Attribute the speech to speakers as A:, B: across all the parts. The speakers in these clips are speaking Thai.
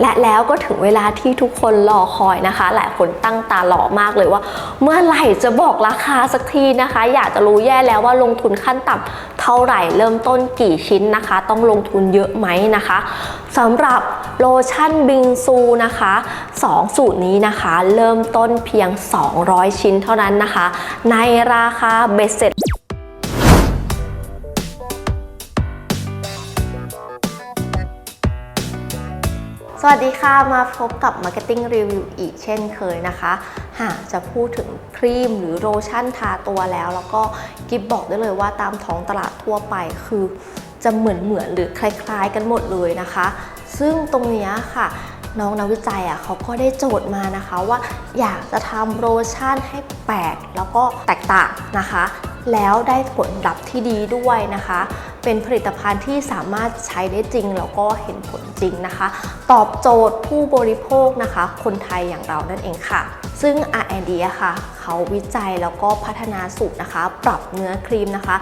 A: และแล้วก็ถึงเวลาที่ทุกคนรอคอยนะคะ หลายคนตั้งตารอมากเลยว่า เมื่อไหร่จะบอกราคาสักทีนะคะ อยากจะรู้แย่แล้วว่าลงทุนขั้นต่ำเท่าไหร่เริ่มต้นกี่ชิ้นนะคะ ต้องลงทุนเยอะไหมนะคะสำหรับโลชั่นบิงซูนะคะสองสูตรนี้นะคะ เริ่มต้นเพียง 200 ชิ้นเท่านั้นนะคะ ในราคาเบสเซ็ต วัสดีค่ะ มาพบกับ Marketing Review อีกเช่นเคยนะคะ หากจะพูดถึงครีมหรือโลชั่นทาตัวแล้ว แล้วก็กิฟบอกได้เลยว่าตามท้องตลาดทั่วไปคือจะเหมือนเหมือนๆหรือคล้าย ๆ กันหมดเลยนะคะ ซึ่งตรงเนี้ยค่ะน้องนักวิจัยอะเขาก็ได้โจทย์มานะคะว่าอยากจะทำโลชั่นให้แปลกแล้วก็แตกต่างนะคะ แล้วได้ผลลัพธ์ที่ดีด้วยนะคะ เป็นผลิตภัณฑ์ที่สามารถใช้ได้จริงแล้วก็เห็นผลจริงนะคะ ตอบโจทย์ผู้บริโภคนะคะ คนไทยอย่างเรานั่นเองค่ะ ซึ่ง R&D ะค่ะ เขาวิจัยแล้วก็พัฒนาสูตรนะคะ ปรับเนื้อครีมนะคะ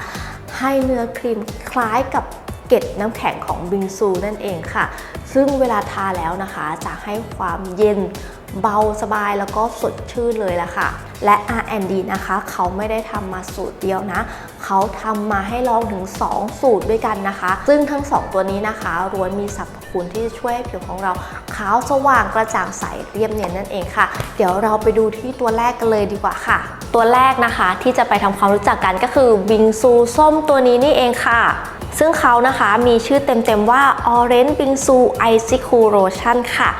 A: ให้เนื้อครีมคล้ายกับเกล็ดน้ำแข็งของบิงซูนั่นเองค่ะ ซึ่งเวลาทาแล้วนะคะ จะให้ความเย็น เบาสบายแล้วก็สดชื่นเลยละค่ะ และ R&D นะคะ เขาไม่ได้ทำมาสูตรเดียวนะ เขาทำมาให้ลองถึง 2 สูตรด้วยกันนะคะ ซึ่งทั้ง 2 ตัวนี้นะคะล้วนมีสรรพคุณที่จะช่วยให้ผิวของเราขาวสว่างกระจ่างใสเรียบเนียนนั่นเองค่ะ เดี๋ยวเราไปดูที่ตัวแรกกันเลยดีกว่าค่ะ ตัวแรกนะคะที่จะไปทำความรู้จักกันก็คือบิงซูส้มตัวนี้นี่เองค่ะซึ่งเขานะคะมีชื่อเต็มๆว่า Orange Bingsu Icy Cool Lotion ค่ะ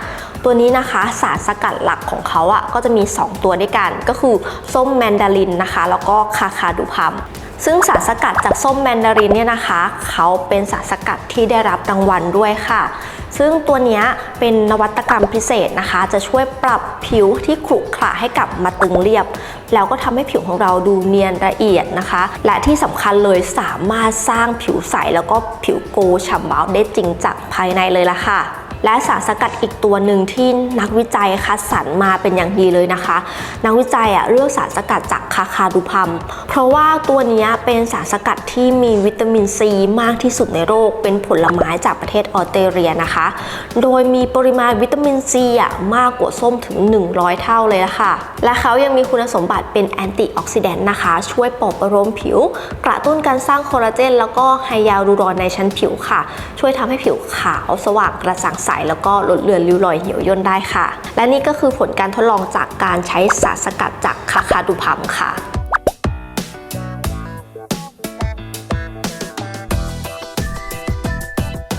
A: ตัวนี้นะคะสารสกัดหลักของเขาอะ่ะก็จะมี 2 ตัวด้วยกัน ก็คือส้มแมนดารินนะคะ แล้วก็คาคาดูพัมซึ่งสารสกัดจากส้มแมนดารินเนี่ยนะคะ เขาเป็นสารสกัดที่ได้รับรางวัลด้วยค่ะ ซึ่งตัวนี้เป็นนวัตกรรมพิเศษนะคะ จะช่วยปรับผิวที่ขรุขระให้กลับมาตึงเรียบ แล้วก็ทำให้ผิวของเราดูเนียนละเอียดนะคะ และที่สำคัญเลยสามารถสร้างผิวใสแล้วก็ผิวโกฉ่ำเบาได้จริงจากภายในเลยล่ะค่ะ และสารสกัดอีกตัวหนึ่งที่นักวิจัยคัดสรรมาเป็นอย่างดีเลยนะคะ นักวิจัยอะเลือกสารสกัดจากคาคาดูพัม เพราะว่าตัวนี้เป็นสารสกัดที่มีวิตามินซีมากที่สุดในโลกเป็นผลไม้จากประเทศออสเตรเลียนะคะ โดยมีปริมาณวิตามินซีอะมากกว่าส้มถึง 100 เท่าเลยละค่ะ และเขายังมีคุณสมบัติเป็นแอนตี้ออกซิแดนต์นะคะ ช่วยปลอบประโลมผิว กระตุ้นการสร้างคอลลาเจน แล้วก็ไฮยาลูรอนในชั้นผิวค่ะ ช่วยทำให้ผิวขาวสว่างกระจ่างใสแล้วก็ลดเลือนริ้วรอยเหี่ยวย่นได้ค่ะ และนี่ก็คือผลการทดลองจากการใช้สารสกัดจากคาคาดูพัมค่ะ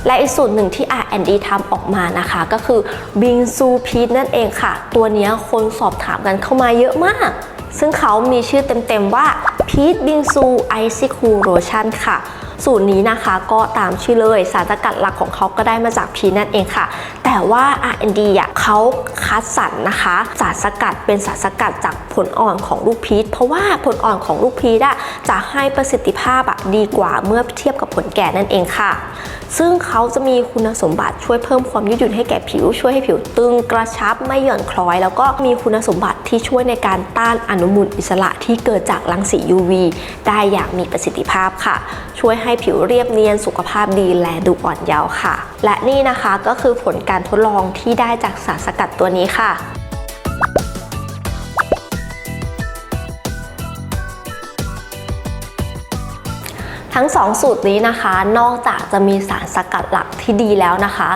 A: และอีกสูตรหนึ่งที่ R&D ทำออกมานะคะ ก็คือบิงซูพีชนั่นเองค่ะ ตัวนี้คนสอบถามกันเข้ามาเยอะมาก ซึ่งเขามีชื่อเต็มๆว่าพีชบิงซูไอซิคูโรชั่นค่ะ สูตรนี้นะคะก็ตามชื่อเลยสารสกัดหลักของเขาก็ได้มาจากพีนั่นเองค่ะ แต่ว่า R&D อะเขาคัดสรรนะคะ สารสกัดเป็นสารสกัดจากผลอ่อนของลูกพีชเพราะว่าผลอ่อนของลูกพีชอะจะให้ประสิทธิภาพอะดีกว่าเมื่อเทียบกับผลแก่นั่นเองค่ะ ซึ่งเขาจะมีคุณสมบัติช่วยเพิ่มความยืดหยุ่นให้แก่ผิว ช่วยให้ผิวตึงกระชับไม่หย่อนคล้อย แล้วก็มีคุณสมบัติที่ช่วยในการต้านอนุมูลอิสระที่เกิดจากรังสี UV ได้อย่างมีประสิทธิภาพค่ะ ช่วยให้ผิวเรียบเนียนสุขภาพดีและดูอ่อนเยาว์ค่ะ และนี่นะคะก็คือผลการทดลองที่ได้จากสารสกัดตัวนี้ค่ะ ทั้ง 2 สูตรนี้นะคะ นอกจากจะมีสารสกัดหลักที่ดีแล้วนะคะ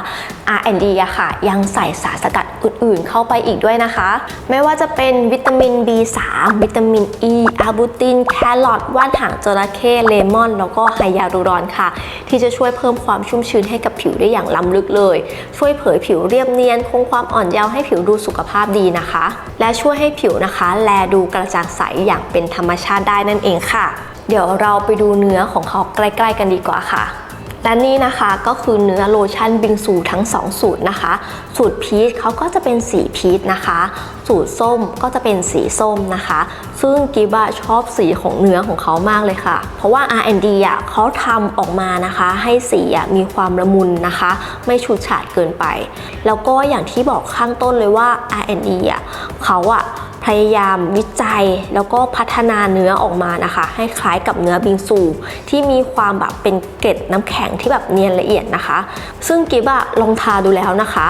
A: R&D อะค่ะ ยังใส่สารสกัดอื่นๆ เข้าไปอีกด้วยนะคะ ไม่ว่าจะเป็นวิตามิน B3 วิตามิน E อาร์บูติน แครอทว่านหางจระเข้เลมอน แล้วก็ไฮยาลูรอนค่ะ ที่จะช่วยเพิ่มความชุ่มชื้นให้กับผิวได้อย่างล้ำลึกเลย ช่วยเผยผิวเรียบเนียน คงความอ่อนเยาว์ให้ผิวดูสุขภาพดีนะคะ และช่วยให้ผิวนะคะ แลดูกระจ่างใสอย่างเป็นธรรมชาติได้นั่นเองค่ะ เดี๋ยวเราไปดูเนื้อของเขาใกล้ ๆ กันดีกว่าค่ะและนี่นะคะก็คือเนื้อโลชั่นบิงซูทั้ง 2 สูตรนะคะ สูตรพีชเขาก็จะเป็นสีพีชนะคะ สูตรส้มก็จะเป็นสีส้มนะคะ ซึ่งกิบะชอบสีของเนื้อของเขามากเลยค่ะ เพราะว่า R&D อะเขาทำออกมานะคะ ให้สีอะมีความละมุนนะคะ ไม่ฉูดฉาดเกินไป แล้วก็อย่างที่บอกข้างต้นเลยว่า R&D อะเขาอะ พยายามวิจัยแล้วก็พัฒนาเนื้อออกมานะคะ ให้คล้ายกับเนื้อบิงซู ที่มีความแบบเป็นเกล็ดน้ำแข็งที่แบบเนียนละเอียดนะคะ ซึ่งกิบอะลองทาดูแล้วนะคะ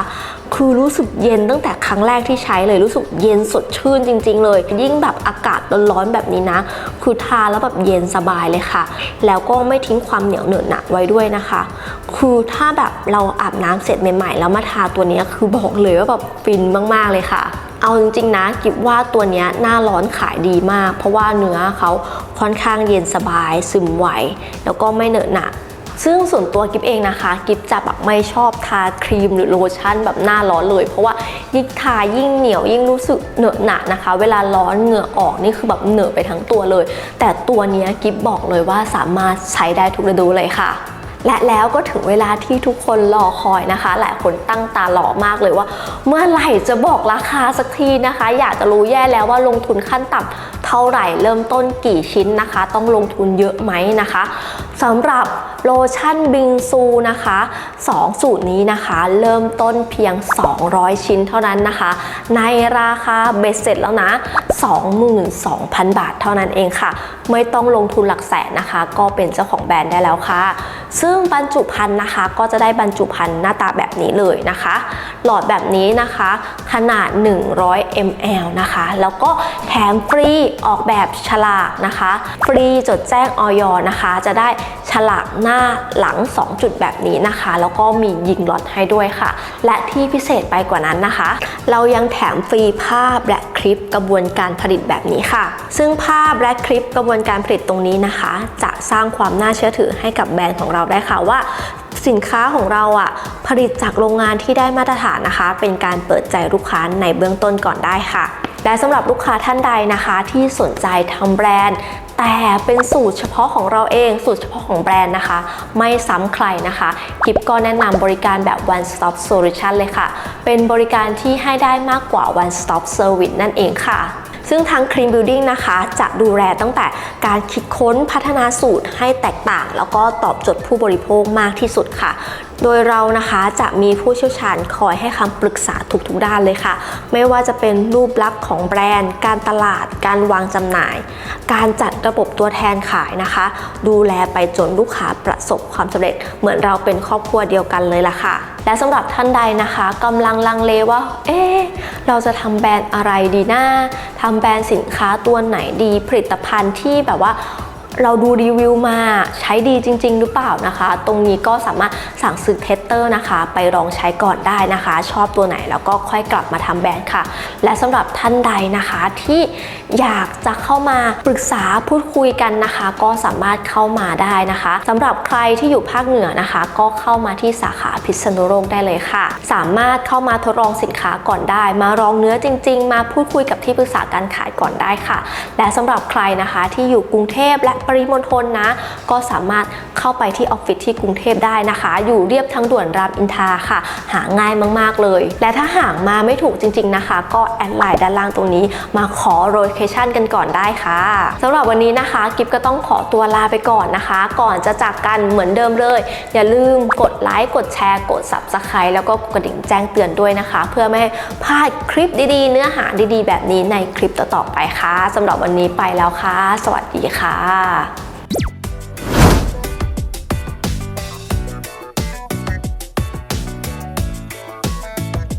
A: คือรู้สึกเย็นตั้งแต่ครั้งแรกที่ใช้เลยรู้สึกเย็นสดชื่นจริง ๆ เลย ยิ่งแบบอากาศร้อนๆแบบนี้นะ คือทาแล้วแบบเย็นสบายเลยค่ะ แล้วก็ไม่ทิ้งความเหนียวเหนอะหนะไว้ด้วยนะคะ คือถ้าแบบเราอาบน้ำเสร็จใหม่ๆ แล้วมาทาตัวนี้คือบอกเลยว่าแบบฟินมากๆเลยค่ะ เอาจริงๆนะกิบว่าตัวนี้หน้าร้อนขายดีมาก เพราะว่าเนื้อเขาค่อนข้างเย็นสบายซึมไวแล้วก็ไม่เหนอะหนะซึ่งส่วนตัวกิฟเองนะคะ กิฟจะแบบไม่ชอบทาครีมหรือโลชั่นแบบหน้าร้อนเลย เพราะว่ายิ่งทายิ่งเหนียวยิ่งรู้สึกเหนอะหนะนะคะ เวลาร้อนเหงื่อออกนี่คือแบบเหนอะไปทั้งตัวเลย แต่ตัวนี้กิฟบอกเลยว่าสามารถใช้ได้ทุกฤดูเลยค่ะ และแล้วก็ถึงเวลาที่ทุกคนรอคอยนะคะ หลายคนตั้งตารอมากเลยว่า เมื่อไหร่จะบอกราคาสักทีนะคะ อยากจะรู้แย่แล้วว่าลงทุนขั้นต่ำเท่าไหร่เริ่มต้นกี่ชิ้นนะคะ ต้องลงทุนเยอะไหมนะคะสำหรับโลชั่นบิงซูนะคะ2สูตรนี้นะคะ เริ่มต้นเพียง 200 ชิ้นเท่านั้นนะคะ ในราคาเบสเสร็จแล้วนะ 22,000 บาทเท่านั้นเองค่ะ ไม่ต้องลงทุนหลักแสนนะคะ ก็เป็นเจ้าของแบรนด์ได้แล้วค่ะ ซึ่งบรรจุภัณฑ์นะคะ ก็จะได้บรรจุภัณฑ์หน้าตาแบบนี้เลยนะคะ หลอดแบบนี้นะคะ ขนาด 100 ml นะคะ แล้วก็แถมฟรีออกแบบฉลากนะคะ ฟรีจดแจ้งออยนะคะ จะได้ฉลากหน้าหลัง 2 จุดแบบนี้นะคะ แล้วก็มียิงล็อตให้ด้วยค่ะ และที่พิเศษไปกว่านั้นนะคะ เรายังแถมฟรีภาพและคลิปกระบวนการผลิตแบบนี้ค่ะ ซึ่งภาพและคลิปกระบวนการผลิตตรงนี้นะคะ จะสร้างความน่าเชื่อถือให้กับแบรนด์ของเราได้ค่ะว่าสินค้าของเราอะผลิตจากโรงงานที่ได้มาตรฐานนะคะ เป็นการเปิดใจลูกค้าในเบื้องต้นก่อนได้ค่ะ และสำหรับลูกค้าท่านใดนะคะ ที่สนใจทำแบรนด์ แต่เป็นสูตรเฉพาะของเราเอง สูตรเฉพาะของแบรนด์นะคะ ไม่ซ้ำใครนะคะกิฟก็แนะนำบริการแบบ one stop solution เลยค่ะ เป็นบริการที่ให้ได้มากกว่า one stop service นั่นเองค่ะ ซึ่งทาง Clean Building นะคะ จะดูแลตั้งแต่การคิดค้นพัฒนาสูตรให้แตกต่าง แล้วก็ตอบโจทย์ผู้บริโภคมากที่สุดค่ะ โดยเรานะคะจะมีผู้เชี่ยวชาญคอยให้คำปรึกษาทุกๆด้านเลยค่ะ ไม่ว่าจะเป็นรูปลักษณ์ของแบรนด์ การตลาด การวางจำหน่าย การจัดระบบตัวแทนขายนะคะ ดูแลไปจนลูกค้าประสบความสำเร็จ เหมือนเราเป็นครอบครัวเดียวกันเลยล่ะค่ะ และสำหรับท่านใดนะคะกำลังลังเลว่า เอ๊เราจะทำแบรนด์อะไรดีนะทำแบรนด์สินค้าตัวไหนดีผลิตภัณฑ์ที่แบบว่า เราดูรีวิวมาใช้ดีจริง ๆ หรือเปล่านะคะ ตรงนี้ก็สามารถสั่งซื้อเทสเตอร์นะคะ ไปลองใช้ก่อนได้นะคะ ชอบตัวไหนแล้วก็ค่อยกลับมาทำแบรนด์ค่ะ และสำหรับท่านใดนะคะที่อยากจะเข้ามาปรึกษาพูดคุยกันนะคะ ก็สามารถเข้ามาได้นะคะสำหรับใครที่อยู่ภาคเหนือนะคะ ก็เข้ามาที่สาขาพิษณุโลกได้เลยค่ะ สามารถเข้ามาทดลองสินค้าก่อนได้ มาลองเนื้อจริง ๆ มาพูดคุยกับที่ปรึกษาการขายก่อนได้ค่ะ และสำหรับใครนะคะที่อยู่กรุงเทพและปริมณฑลนะ ก็สามารถเข้าไปที่ออฟฟิศที่กรุงเทพได้นะคะ อยู่เรียบทางด่วนรามอินทราค่ะ หาง่ายมากๆเลย และถ้าหางมาไม่ถูกจริง ๆนะคะ ก็แอดไลน์ด้านล่างตรงนี้ มาขอโลเคชั่นกันก่อนได้ค่ะสำหรับวันนี้นะคะกิฟก็ต้องขอตัวลาไปก่อนนะคะ ก่อนจะจากกันเหมือนเดิมเลย อย่าลืมกดไลค์กดแชร์ กด subscribe แล้วก็กดกระดิ่งแจ้งเตือนด้วยนะคะ เพื่อไม่ให้พลาดคลิปดีๆ เนื้อหาดีๆ แบบนี้ในคลิปต่อๆไปค่ะสำหรับวันนี้ไปแล้วค่ะ สวัสดีค่ะค่ะ